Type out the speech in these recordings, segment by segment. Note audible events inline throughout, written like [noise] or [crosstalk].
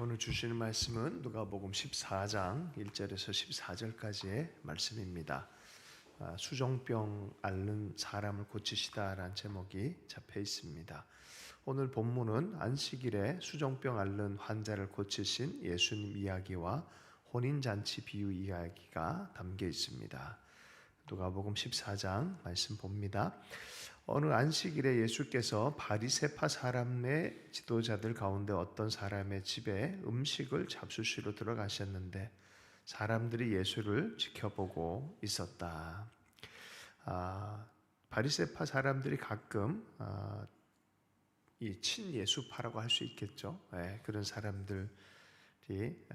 오늘 주시는 말씀은 누가복음 14장 1절에서 14절까지의 말씀입니다. 아, 수종병 앓는 사람을 고치시다라는 제목이 잡혀 있습니다. 오늘 본문은 안식일에 수종병 앓는 환자를 고치신 예수님 이야기와 혼인 잔치 비유 이야기가 담겨 있습니다. 누가복음 14장 말씀 봅니다. 어느 안식일에 예수께서 바리새파 사람의 지도자들 가운데 어떤 사람의 집에 음식을 잡수시러 들어가셨는데 사람들이 예수를 지켜보고 있었다. 아, 바리새파 사람들이 가끔 아, 이 친 예수파라고 할 수 있겠죠. 네, 그런 사람들이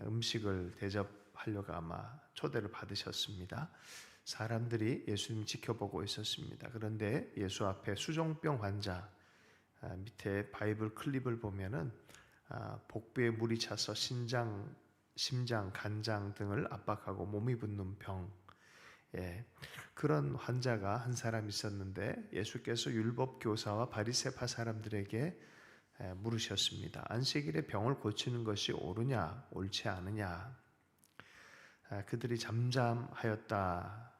음식을 대접하려고 아마 초대를 받으셨습니다. 사람들이 예수님 지켜보고 있었습니다. 그런데 예수 앞에 수종병 환자 아, 밑에 바이블 클립을 보면은 아, 복부에 물이 차서 신장, 심장, 간장 등을 압박하고 몸이 붓는 병, 예, 그런 환자가 한 사람 있었는데 예수께서 율법 교사와 바리새파 사람들에게 예, 물으셨습니다. 안식일에 병을 고치는 것이 옳으냐, 옳지 않으냐? 아, 그들이 잠잠하였다.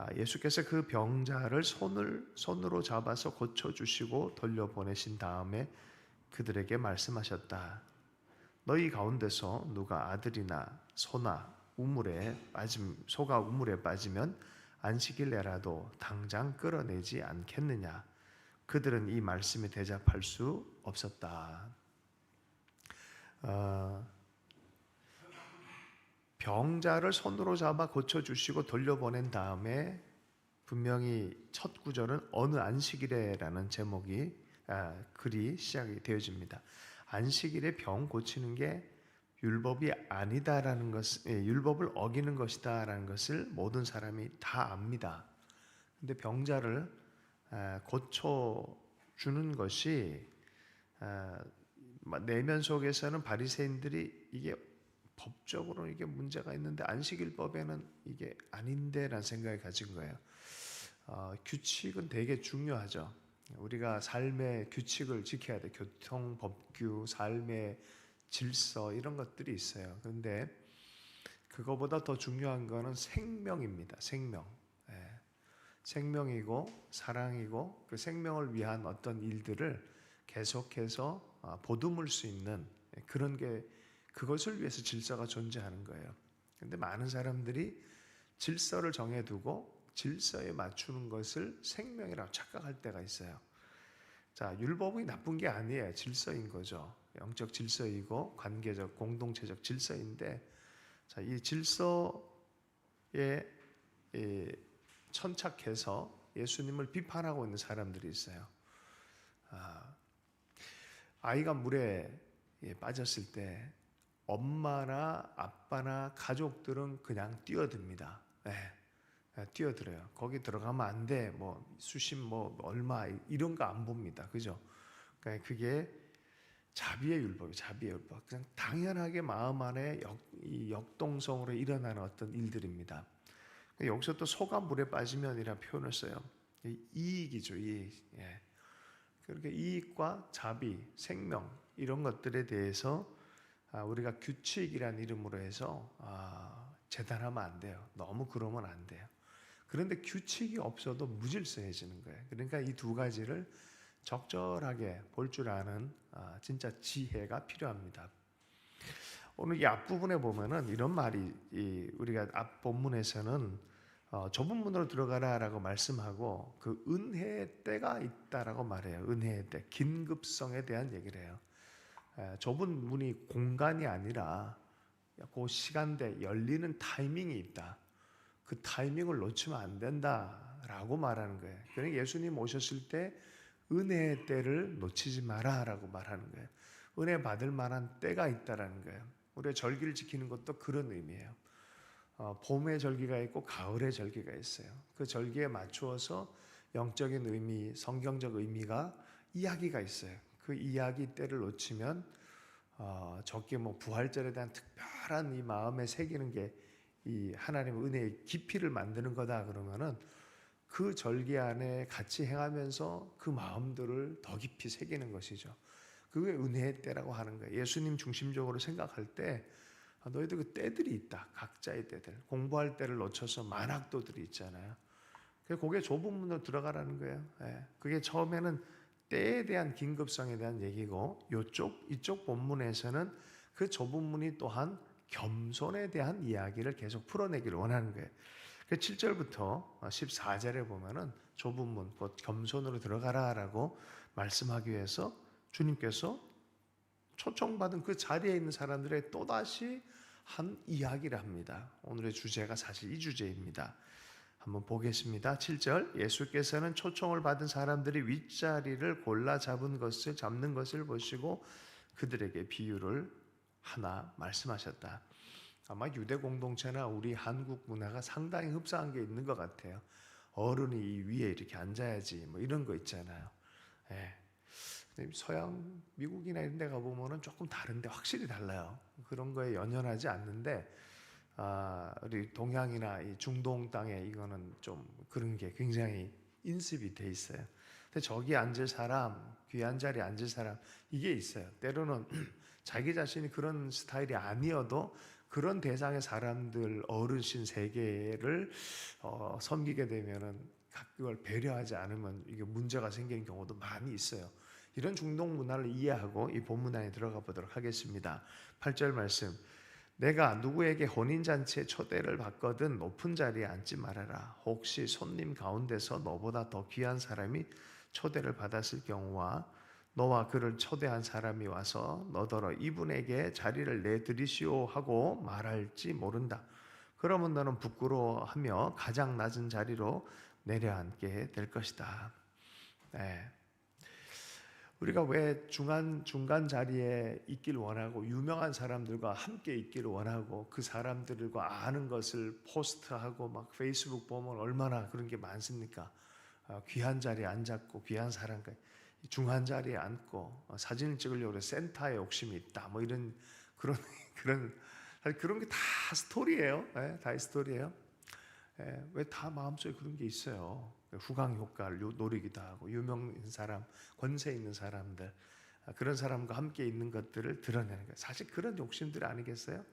아, 예수께서 그 병자를 손을 손으로 잡아서 고쳐 주시고 돌려 보내신 다음에 그들에게 말씀하셨다. 너희 가운데서 누가 아들이나 소나 우물에 빠짐 소가 우물에 빠지면 안식일내라도 당장 끌어내지 않겠느냐? 그들은 이 말씀에 대답할 수 없었다. 어, 병자를 손으로 잡아 고쳐 주시고 돌려보낸 다음에 분명히 첫 구절은 어느 안식일에라는 제목이 아, 글이 시작이 되어집니다. 안식일에 병 고치는 게 율법이 아니다라는 것, 예, 율법을 어기는 것이다라는 것을 모든 사람이 다 압니다. 근데 병자를 아, 고쳐 주는 것이 아, 내면 속에서는 바리새인들이 이게 법적으로 이게 문제가 있는데 안식일법에는 이게 아닌데라는 생각을 가진 거예요. 어, 규칙은 되게 중요하죠. 우리가 삶의 규칙을 지켜야 돼. 교통 법규, 삶의 질서 이런 것들이 있어요. 그런데 그거보다 더 중요한 거는 생명입니다. 생명. 예. 생명이고 사랑이고 그 생명을 위한 어떤 일들을 계속해서 아, 보듬을 수 있는 그런 게 그것을 위해서 질서가 존재하는 거예요. 근데 많은 사람들이 질서를 정해두고 질서에 맞추는 것을 생명이라고 착각할 때가 있어요. 자, 율법이 나쁜 게 아니에요. 질서인 거죠. 영적 질서이고 관계적 공동체적 질서인데 자, 이 질서에 천착해서 예수님을 비판하고 있는 사람들이 있어요. 아, 아이가 물에 빠졌을 때 엄마나 아빠나 가족들은 그냥 뛰어듭니다. 네, 뛰어들어요. 거기 들어가면 안 돼. 뭐 수심 뭐 얼마 이런 거 안 봅니다. 그죠? 그러니까 그게 자비의 율법이 자비의 율법. 그냥 당연하게 마음 안에 역, 역동성으로 일어나는 어떤 일들입니다. 여기서 또 소가 물에 빠지면이라 표현을 써요. 이익이죠, 이익. 예. 그렇게 이익과 자비, 생명 이런 것들에 대해서 아, 우리가 규칙이란 이름으로 해서 아, 재단하면 안 돼요. 너무 그러면 안 돼요. 그런데 규칙이 없어도 무질서해지는 거예요. 그러니까 이 두 가지를 적절하게 볼 줄 아는 아, 진짜 지혜가 필요합니다. 오늘 이 앞부분에 보면은 이런 말이 우리가 앞 본문에서는 어, 좁은 문으로 들어가라라고 말씀하고 그 은혜의 때가 있다라고 말해요. 은혜의 때, 긴급성에 대한 얘기를 해요. 좁은 문이 공간이 아니라 그 시간대 열리는 타이밍이 있다. 그 타이밍을 놓치면 안 된다라고 말하는 거예요. 그러니까 예수님 오셨을 때 은혜의 때를 놓치지 마라라고 말하는 거예요. 은혜 받을 만한 때가 있다라는 거예요. 우리가 절기를 지키는 것도 그런 의미예요. 어, 봄의 절기가 있고 가을의 절기가 있어요. 그 절기에 맞추어서 영적인 의미, 성경적 의미가 이야기가 있어요. 그 이야기 때를 놓치면 어, 적게 뭐 부활절에 대한 특별한 이 마음에 새기는 게 이 하나님의 은혜의 깊이를 만드는 거다 그러면은 그 절기 안에 같이 행하면서 그 마음들을 더 깊이 새기는 것이죠. 그게 은혜의 때라고 하는 거예요. 예수님 중심적으로 생각할 때 아, 너희들 그 때들이 있다. 각자의 때들. 공부할 때를 놓쳐서 만학도들이 있잖아요. 그게 좁은 문으로 들어가라는 거예요. 예. 그게 처음에는 때에 대한 긴급성에 대한 얘기고 요쪽 이쪽 본문에서는 그 좁은 문이 또한 겸손에 대한 이야기를 계속 풀어내기를 원하는 거예요. 그 7절부터 14절에 보면은 좁은 문, 곧 겸손으로 들어가라라고 말씀하기 위해서 주님께서 초청받은 그 자리에 있는 사람들의 또다시 한 이야기를 합니다. 오늘의 주제가 사실 이 주제입니다. 한번 보겠습니다. 7절 예수께서는 초청을 받은 사람들이 윗자리를 골라 잡은 것을 잡는 것을 보시고 그들에게 비유를 하나 말씀하셨다. 아마 유대 공동체나 우리 한국 문화가 상당히 흡사한 게 있는 것 같아요. 어른이 이 위에 이렇게 앉아야지 뭐 이런 거 있잖아요. 예. 서양 미국이나 이런 데 가보면은 조금 다른데 확실히 달라요. 그런 거에 연연하지 않는데 아, 우리 동양이나 이 중동 땅에 이거는 좀 그런 게 굉장히 인습이 돼 있어요. 근데 저기 앉을 사람, 귀한 자리에 앉을 사람 이게 있어요. 때로는 [clears throat] 자기 자신이 그런 스타일이 아니어도 그런 대상의 사람들 어르신 세계를 어, 섬기게 되면은 그걸 배려하지 않으면 이게 문제가 생기는 경우도 많이 있어요. 이런 중동 문화를 이해하고 이 본문 안에 들어가 보도록 하겠습니다. 8절 말씀. 내가 누구에게 혼인 잔치에 초대를 받거든 높은 자리에 앉지 말아라. 혹시 손님 가운데서 너보다 더 귀한 사람이 초대를 받았을 경우와 너와 그를 초대한 사람이 와서 너더러 이분에게 자리를 내드리시오 하고 말할지 모른다. 그러면 너는 부끄러워하며 가장 낮은 자리로 내려앉게 될 것이다. 네. 우리가 왜 중간 중간 자리에 있길 원하고 유명한 사람들과 함께 있기를 원하고 그 사람들과 아는 것을 포스트하고 막 페이스북 보면 얼마나 그런 게 많습니까? 어, 귀한 자리에 앉았고 귀한 사람과 중한 자리에 앉고 어, 사진을 찍으려고 센터에 욕심이 있다. 뭐 이런 그런 [laughs] 그런 그런 게 다 스토리예요. 네, 다 스토리예요. 예, 왜다 마음속에 그런 게 있어요. 후광 효과를 노리기도 하고 유명인 사람, 권세 있는 사람들 아, 그런 사람과 함께 있는 것들을 드러내는 거예요. 사실 그런 욕심들 아니겠어요?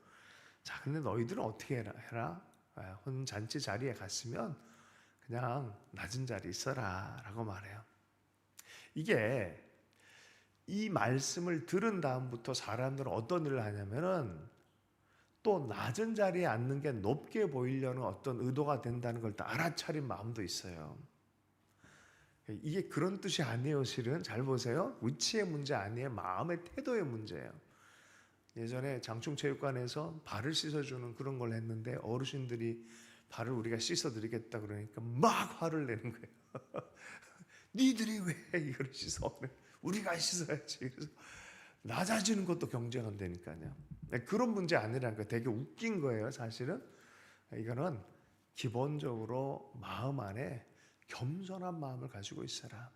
자, 근데 너희들은 어떻게 해라? 아, 혼 잔치 자리에 갔으면 그냥 낮은 자리 있어라라고 말해요. 이게 이 말씀을 들은 다음부터 사람들은 어떤 일을 하냐면은 또 낮은 자리에 앉는 게 높게 보이려는 어떤 의도가 된다는 걸 알아차린 마음도 있어요. 이게 그런 뜻이 아니에요, 실은. 잘 보세요. 위치의 문제 아니에요. 마음의 태도의 문제예요. 예전에 장충체육관에서 발을 씻어주는 그런 걸 했는데 어르신들이 발을 우리가 씻어드리겠다 그러니까 막 화를 내는 거예요. [laughs] 니들이 왜 이걸 씻어? 우리가 씻어야지. 그래서 낮아지는 것도 경쟁한다니까요. 네, 그런 문제 아니라는 거 되게 웃긴 거예요, 사실은. 이거는 기본적으로 마음 안에 겸손한 마음을 가지고 있어라.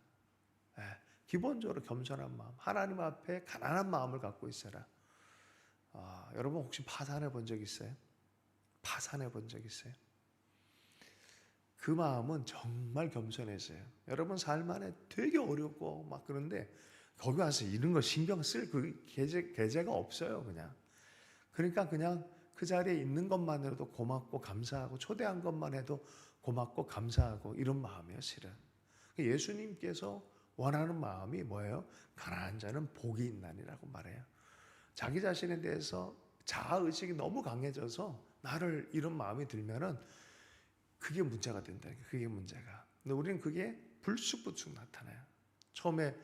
네, 기본적으로 겸손한 마음, 하나님 앞에 가난한 마음을 갖고 있어라. 아, 여러분 혹시 파산해 본 적 있어요? 파산해 본 적 있어요? 그 마음은 정말 겸손했어요. 여러분 삶 안에 되게 어렵고 막 그런데 거기 와서 이런 거 신경 쓸 그 계제, 계제가 없어요, 그냥. 그러니까 그냥 그 자리에 있는 것만으로도 고맙고 감사하고 초대한 것만 해도 고맙고 감사하고 이런 마음이에요, 실은. 예수님께서 원하는 마음이 뭐예요? 가난한 자는 복이 있나니라고 말해요. 자기 자신에 대해서 자아 의식이 너무 강해져서 나를 이런 마음이 들면은 그게 문제가 된다. 그게 문제가. 근데 우리는 그게 불쑥불쑥 나타나요. 처음에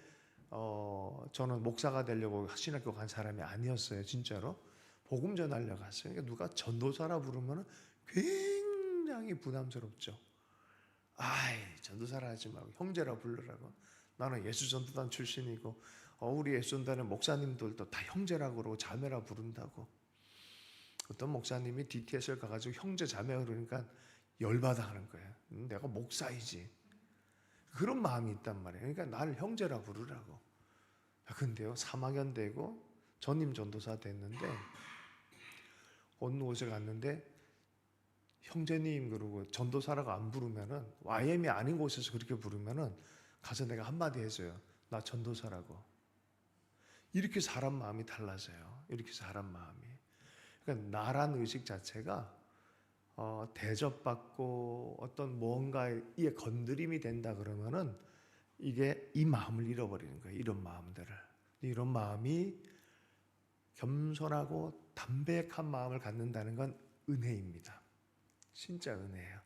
어, 저는 목사가 되려고 신학교 간 사람이 아니었어요, 진짜로. 복음 전하려 갔어요. 그러니까 누가 전도사라 부르면 굉장히 부담스럽죠. 아이, 전도사라 하지 말고 형제라 부르라고. 나는 예수 전도단 출신이고, 어, 우리 예수 전도단의 목사님들도 다 형제라고 그러고 자매라 부른다고. 어떤 목사님이 DTS를 가가지고 형제 자매 그러니까 열받아 하는 거예요. 음, 내가 목사이지. 그런 마음이 있단 말이에요. 그러니까 나를 형제라 부르라고. 근데요, 3학년 되고 전임 전도사 됐는데 어느 곳에 갔는데 형제님 그러고 전도사라고 안 부르면은 YM이 아닌 곳에서 그렇게 부르면은 가서 내가 한마디 해줘요. 나 전도사라고. 이렇게 사람 마음이 달라져요. 이렇게 사람 마음이. 그러니까 나란 의식 자체가 어, 대접받고 어떤 뭔가에 건드림이 된다 그러면은 이게 이 마음을 잃어버리는 거예요. 이런 마음들을. 이런 마음이 겸손하고 담백한 마음을 갖는다는 건 은혜입니다. 진짜 은혜예요.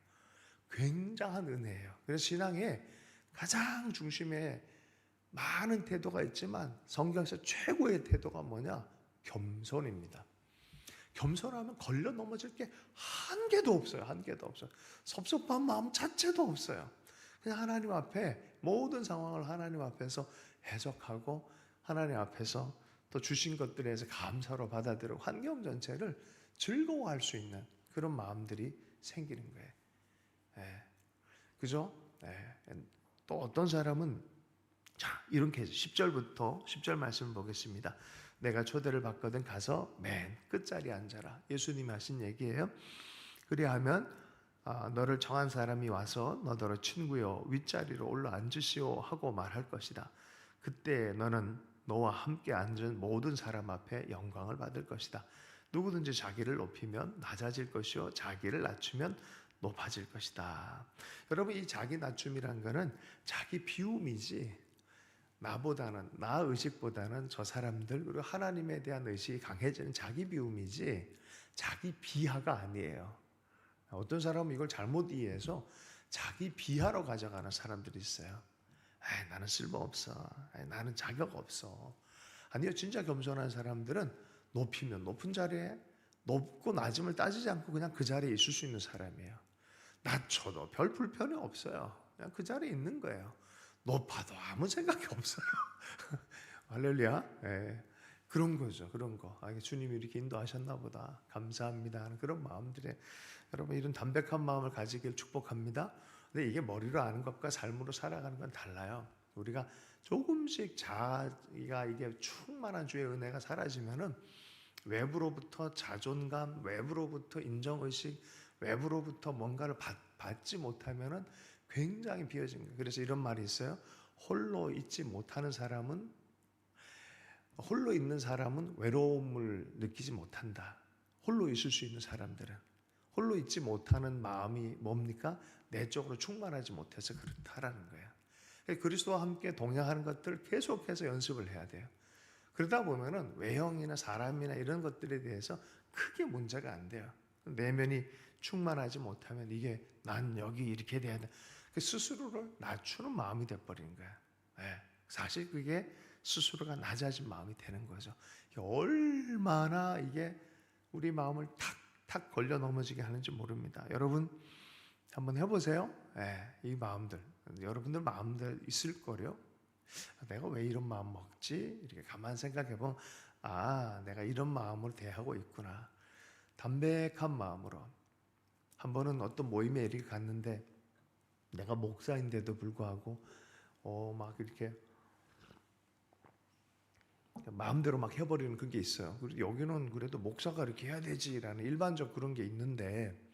굉장한 은혜예요. 그래서 신앙에 가장 중심에 많은 태도가 있지만 성경에서 최고의 태도가 뭐냐? 겸손입니다. 겸손하면 걸려 넘어질 게 한 개도 없어요. 한 개도 없어요. 섭섭한 마음 자체도 없어요. 그냥 하나님 앞에 모든 상황을 하나님 앞에서 해석하고 하나님 앞에서 또 주신 것들에 대해서 감사로 받아들이고 환경 전체를 즐거워할 수 있는 그런 마음들이 생기는 거예요. 예. 그죠? 예. 또 어떤 사람은 자, 케이스 10절부터 10절 말씀을 보겠습니다. 내가 초대를 받거든 가서 맨 끝자리에 앉아라. 예수님이 하신 얘기예요. 그리하면 아, 너를 정한 사람이 와서 너더러 친구여 윗자리로 올라 앉으시오 하고 말할 것이다. 그때 너는 너와 함께 앉은 모든 사람 앞에 영광을 받을 것이다. 누구든지 자기를 높이면 낮아질 것이요 자기를 낮추면 높아질 것이다. 여러분 이 자기 낮춤이란 거는 자기 비움이지 나보다는 나 의식보다는 저 사람들 그리고 하나님에 대한 의식이 강해지는 자기 비움이지 자기 비하가 아니에요. 어떤 사람은 이걸 잘못 이해해서 자기 비하로 가져가는 사람들이 있어요. 에이, 나는 쓸모 없어. 에이, 나는 자격 없어. 아니요, 진짜 겸손한 사람들은 높이면 높은 자리에 높고 낮음을 따지지 않고 그냥 그 자리에 있을 수 있는 사람이에요. 낮춰도 별 불편이 없어요. 그냥 그 자리에 있는 거예요. 높아도 아무 생각이 없어요. [laughs] 할렐루야. 예. 그런 거죠. 그런 거. 아, 주님이 이렇게 인도하셨나 보다. 감사합니다. 하는 그런 마음들에 여러분 이런 담백한 마음을 가지길 축복합니다. 근데 이게 머리로 아는 것과 삶으로 살아가는 건 달라요. 우리가 조금씩 자기가 이게 충만한 주의 은혜가 사라지면은 외부로부터 자존감, 외부로부터 인정의식, 외부로부터 뭔가를 받, 받지 못하면은 굉장히 비어진 거예요. 그래서 이런 말이 있어요. 홀로 있지 못하는 사람은 홀로 있는 사람은 외로움을 느끼지 못한다. 홀로 있을 수 있는 사람들은 홀로 있지 못하는 마음이 뭡니까? 내적으로 충만하지 못해서 그렇다라는 거예요. 그리스도와 함께 동행하는 것들 계속해서 연습을 해야 돼요. 그러다 보면은 외형이나 사람이나 이런 것들에 대해서 크게 문제가 안 돼요. 내면이 충만하지 못하면 이게 난 여기 이렇게 돼야 돼. 그 스스로를 낮추는 마음이 돼버리는 거야. 네. 사실 그게 스스로가 낮아진 마음이 되는 거죠. 얼마나 이게 우리 마음을 탁탁 걸려 넘어지게 하는지 모릅니다. 여러분 한번 해보세요. 네. 이 마음들 여러분들 마음들 있을 거요. 내가 왜 이런 마음 먹지? 이렇게 가만 생각해 보면 아 내가 이런 마음으로 대하고 있구나. 담백한 마음으로 한 번은 어떤 모임에 이렇게 갔는데 내가 목사인데도 불구하고 어막 이렇게 마음대로 막 해버리는 그게 있어요. 그리고 여기는 그래도 목사가 이렇게 해야 되지라는 일반적 그런 게 있는데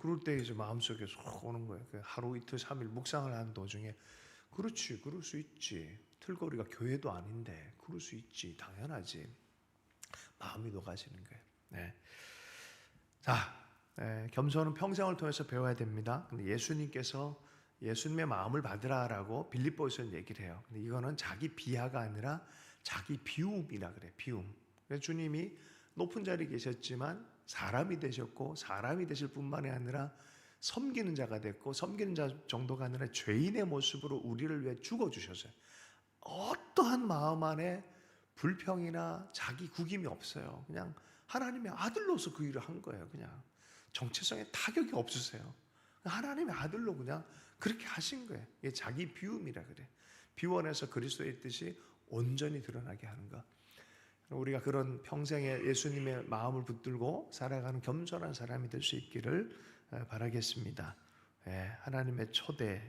그럴 때 이제 마음속에 쏙 오는 거예요. 그 하루 이틀 삼일 묵상을 하는 도중에 그렇지, 그럴 수 있지. 틀거리가 교회도 아닌데 그럴 수 있지, 당연하지. 마음이 녹아지는 거예요. 네. 자, 네, 겸손은 평생을 통해서 배워야 됩니다. 근데 예수님께서 예수님의 마음을 받으라라고 빌립보에서 얘기를 해요. 근데 이거는 자기 비하가 아니라 자기 비움이라 그래. 비움. 주님이 높은 자리에 계셨지만 사람이 되셨고 사람이 되실 뿐만이 아니라 섬기는 자가 됐고 섬기는 자 정도가 아니라 죄인의 모습으로 우리를 위해 죽어 주셨어요. 어떠한 마음 안에 불평이나 자기 구김이 없어요. 그냥 하나님의 아들로서 그 일을 한 거예요. 그냥 정체성에 타격이 없으세요. 하나님의 아들로 그냥 그렇게 하신 거예요. 이게 자기 비움이라 그래. 비원에서 그리스도의 뜻이 온전히 드러나게 하는 것. 우리가 그런 평생에 예수님의 마음을 붙들고 살아가는 겸손한 사람이 될 수 있기를 바라겠습니다. 예, 하나님의 초대.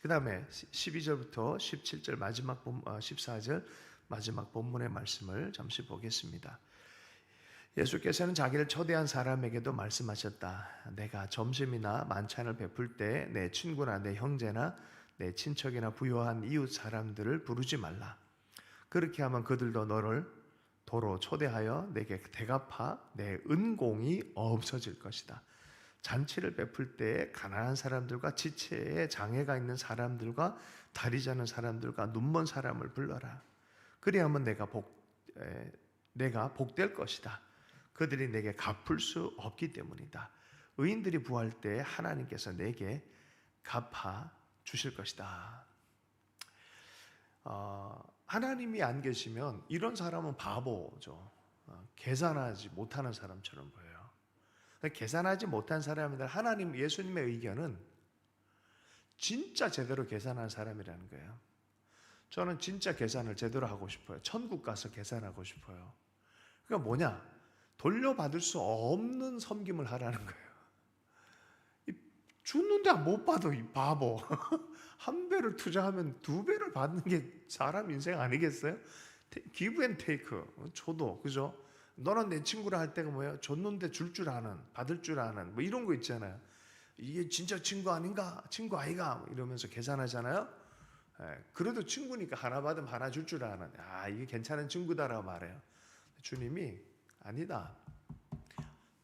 그 다음에 12절부터 17절 마지막 14절 어, 마지막 본문의 말씀을 잠시 보겠습니다. 예수께서는 자기를 초대한 사람에게도 말씀하셨다. 내가 점심이나 만찬을 베풀 때 내 친구나 내 형제나 내 친척이나 부요한 이웃 사람들을 부르지 말라. 그렇게 하면 그들도 너를 도로 초대하여 내게 대갚아 내 은공이 없어질 것이다. 잔치를 베풀 때에 가난한 사람들과 지체에 장애가 있는 사람들과 다리 자는 사람들과 눈먼 사람을 불러라. 그리하면 내가 복 에, 내가 복될 것이다. 그들이 내게 갚을 수 없기 때문이다. 의인들이 부활 때 하나님께서 내게 갚아 주실 것이다. 어, 하나님이 안 계시면 이런 사람은 바보죠. 어, 계산하지 못하는 사람처럼 보여요. 계산하지 못한 사람이들 하나님 예수님의 의견은 진짜 제대로 계산한 사람이라는 거예요. 저는 진짜 계산을 제대로 하고 싶어요. 천국 가서 계산하고 싶어요. 그러니까 뭐냐? 돌려받을 수 없는 섬김을 하라는 거예요. 이 주는데 못 받아 이 바보. [laughs] 한 배를 투자하면 두 배를 받는 게 사람 인생 아니겠어요? 기브 앤 테이크. 저도 그죠? 너는 내 친구라 할 때가 뭐예요? 줬는데 줄 줄 아는, 받을 줄 아는 뭐 이런 거 있잖아요. 이게 진짜 친구 아닌가? 친구 아이가? 뭐 이러면서 계산하잖아요. 예, 그래도 친구니까 하나 받으면 하나 줄 줄 아는. 아 이게 괜찮은 친구다라고 말해요. 주님이 아니다.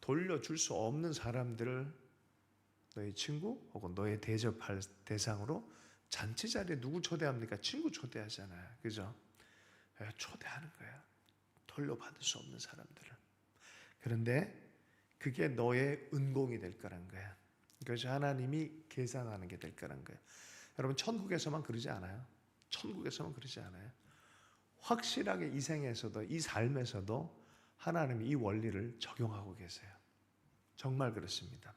돌려줄 수 없는 사람들을 너의 친구 혹은 너의 대접할 대상으로 잔치 자리에 누구 초대합니까? 친구 초대하잖아요. 그죠? 예, 초대하는 거야. 돌려받을 수 없는 사람들을. 그런데 그게 너의 은공이 될 거란 거야. 그것이 하나님이 계산하는 게 될 거란 거야. 여러분 천국에서만 그러지 않아요. 천국에서만 그러지 않아요. 확실하게 이 생에서도 이 삶에서도 하나님이 이 원리를 적용하고 계세요. 정말 그렇습니다.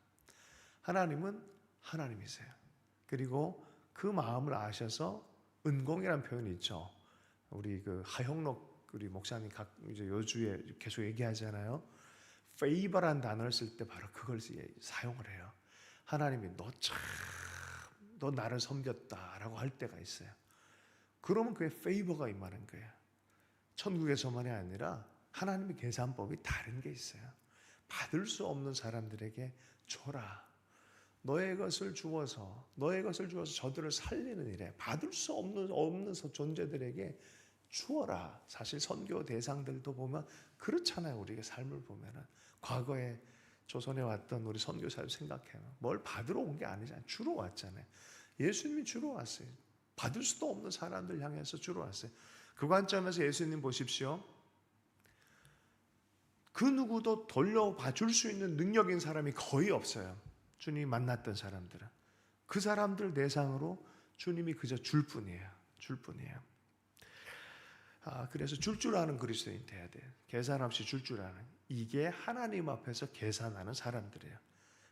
하나님은 하나님이세요. 그리고 그 마음을 아셔서 은공이라는 표현이 있죠. 우리 그 하형록 우리 목사님 각 이제 요주에 계속 얘기하잖아요. favor란 단어를 쓸 때 바로 그걸 사용을 해요. 하나님이 너 참, 너 나를 섬겼다라고 할 때가 있어요. 그러면 그게 favor가 임하는 거예요. 천국에서만이 아니라 하나님의 계산법이 다른 게 있어요. 받을 수 없는 사람들에게 줘라. 너의 것을 주어서 너의 것을 주어서 저들을 살리는 일에 받을 수 없는 없는 존재들에게 주어라. 사실 선교 대상들도 보면 그렇잖아요. 우리가 삶을 보면은 과거에 조선에 왔던 우리 선교사를 생각해요. 뭘 받으러 온 게 아니잖아요. 주러 왔잖아요. 예수님이 주러 왔어요. 받을 수도 없는 사람들 향해서 주러 왔어요. 그 관점에서 예수님 보십시오. 그 누구도 돌려봐 줄 수 있는 능력인 사람이 거의 없어요. 주님이 만났던 사람들은. 그 사람들 대상으로 주님이 그저 줄 뿐이에요. 줄 뿐이에요. 아, 그래서 줄 줄 아는 그리스도인 돼야 돼요. 계산 없이 줄 줄 아는. 이게 하나님 앞에서 계산하는 사람들이에요.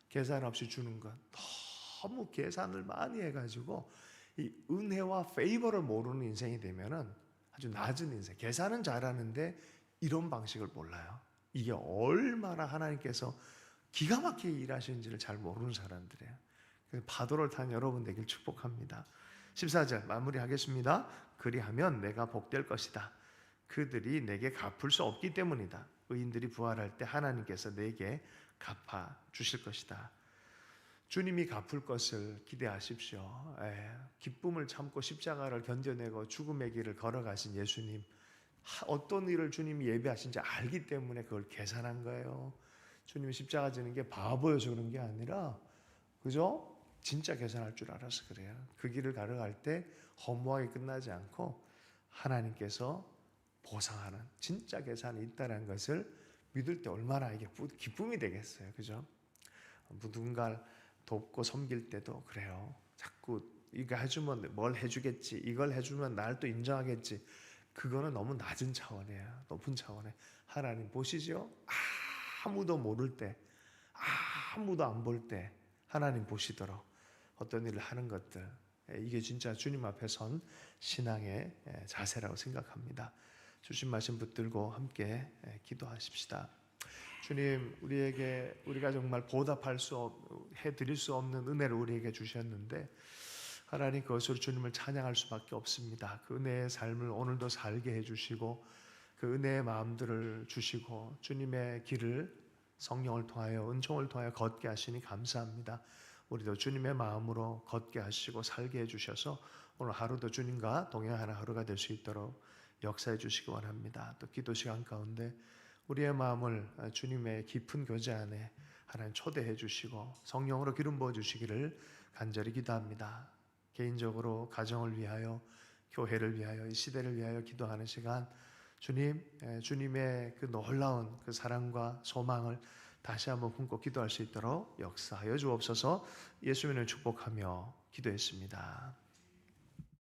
계산 없이 주는 건 너무 계산을 많이 해가지고 이 은혜와 페이버를 모르는 인생이 되면은 아주 낮은 인생. 계산은 잘하는데 이런 방식을 몰라요. 이게 얼마나 하나님께서 기가 막히게 일하시는지를 잘 모르는 사람들이에요. 파도를 탄 여러분 되길 축복합니다. 14절 마무리하겠습니다. 그리하면 내가 복될 것이다. 그들이 내게 갚을 수 없기 때문이다. 의인들이 부활할 때 하나님께서 내게 갚아 주실 것이다. 주님이 갚을 것을 기대하십시오. 에, 기쁨을 참고 십자가를 견뎌내고 죽음의 길을 걸어가신 예수님. 어떤 일을 주님이 예배하신지 알기 때문에 그걸 계산한 거예요. 주님이 십자가 지는 게 바보여서 그런 게 아니라, 그죠? 진짜 계산할 줄 알아서 그래요. 그 길을 걸어갈 때 허무하게 끝나지 않고 하나님께서 보상하는 진짜 계산이 있다는 것을 믿을 때 얼마나 이게 기쁨이 되겠어요. 그죠? 누군가를 돕고 섬길 때도 그래요. 자꾸 이거 해주면 뭘 해주겠지. 이걸 해주면 날 또 인정하겠지. 그거는 너무 낮은 차원이에요. 높은 차원에 하나님 보시죠. 아 무도 모를 때, 아무도 안 볼 때 하나님 보시도록 어떤 일을 하는 것들 이게 진짜 주님 앞에 선 신앙의 자세라고 생각합니다. 주신 말씀 붙들고 함께 기도하십시다. 주님, 우리에게 우리가 정말 보답할 수 없, 해 드릴 수 없는 은혜를 우리에게 주셨는데 하나님 그것으로 주님을 찬양할 수밖에 없습니다. 그 은혜의 삶을 오늘도 살게 해 주시고 그 은혜의 마음들을 주시고 주님의 길을 성령을 통하여 은총을 통하여 걷게 하시니 감사합니다. 우리도 주님의 마음으로 걷게 하시고 살게 해주셔서 오늘 하루도 주님과 동행하는 하루가 될 수 있도록 역사해 주시기 원합니다. 또 기도 시간 가운데 우리의 마음을 주님의 깊은 교제 안에 하나님 초대해 주시고 성령으로 기름 부어 주시기를 간절히 기도합니다. 개인적으로 가정을 위하여 교회를 위하여 이 시대를 위하여 기도하는 시간 주님 에, 주님의 그 놀라운 그 사랑과 소망을 다시 한번 품고 기도할 수 있도록 역사하여 주옵소서 예수님을 축복하며 기도했습니다.